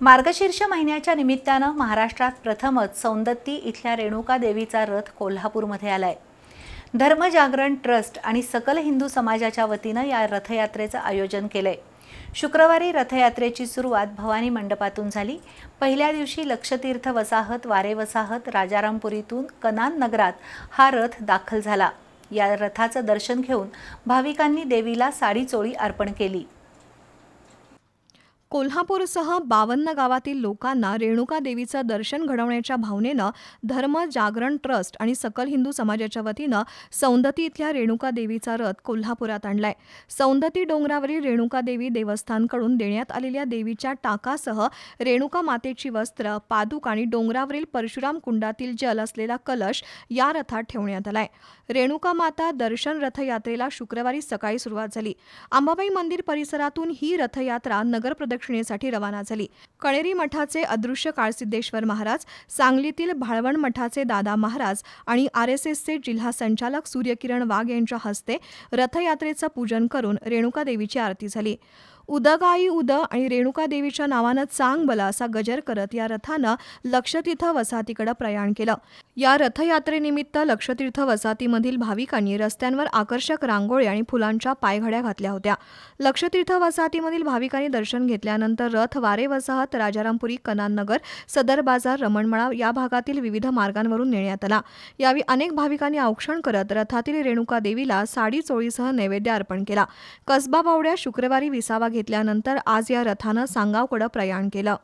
मार्गशीर्ष महिन्याच्या निमित्तानं महाराष्ट्रात प्रथमच सौंदत्ती इथल्या रेणुका देवीचा रथ कोल्हापूरमध्ये आलाय. धर्मजागरण ट्रस्ट आणि सकल हिंदू समाजाच्या वतीनं या रथयात्रेचं आयोजन केलंय. शुक्रवारी रथयात्रेची सुरुवात भवानी मंडपातून झाली. पहिल्या दिवशी लक्षतीर्थ वसाहत वारे वसाहत राजारामपुरीतून कनान नगरात हा रथ दाखल झाला. या रथाचं दर्शन घेऊन भाविकांनी देवीला साडी चोळी अर्पण केली. कोल्हापूरसह बावन्न गावातील लोकांना रेणुका देवीचं दर्शन घडवण्याच्या भावनेनं धर्म जागरण ट्रस्ट आणि सकल हिंदू समाजाच्या वतीनं सौंदती इथल्या रेणुका देवीचा रथ कोल्हापुरात आणलाय. सौंदती डोंगरावरील रेणुका देवी देवस्थानकडून देण्यात आलेल्या देवीच्या टाकासह रेणुका मातेची वस्त्र पादुक आणि डोंगरावरील परशुराम कुंडातील जल असलेला कलश या रथात ठेवण्यात आलाय. रेणुका माता दर्शन रथयात्रेला शुक्रवारी सकाळी सुरुवात झाली. अंबाबाई मंदिर परिसरातून ही रथयात्रा नगर प्रदक्षिणेसाठी रवाना झाली. कणेरी मठाचे अदृश्य काळसिद्धेश्वर महाराज सांगलीतील भाळवण मठाचे दादा महाराज आणि आर एस एसचे जिल्हा संचालक सूर्यकिरण वाघ यांच्या हस्ते रथयात्रेचं पूजन करून रेणुका देवीची आरती झाली. उदगाई उद आणि रेणुका देवीच्या नावानं चांग बला असा गजर करत या रथानं लक्षतीर्थ वसाहतीकडे प्रयाण केलं. या रथयात्रेनिमित्त लक्षतीर्थ वसाहतीमधील भाविकांनी रस्त्यांवर आकर्षक रांगोळी आणि फुलांच्या पायघड्या घातल्या होत्या. लक्षतीर्थ वसाहतीमधील भाविकांनी दर्शन घेतल्यानंतर रथ वारे वसाहत राजारामपुरी कनाननगर सदर बाजार रमणमळा या भागातील विविध मार्गांवरून नेण्यात आला. यावेळी अनेक भाविकांनी औक्षण करत रथातील रेणुका देवीला साडी चोळीसह नैवेद्य अर्पण केला. कसबा बावड्या शुक्रवारी विसावा घेतल्यानंतर आज या रथानं सांगावकडे प्रयाण केलं.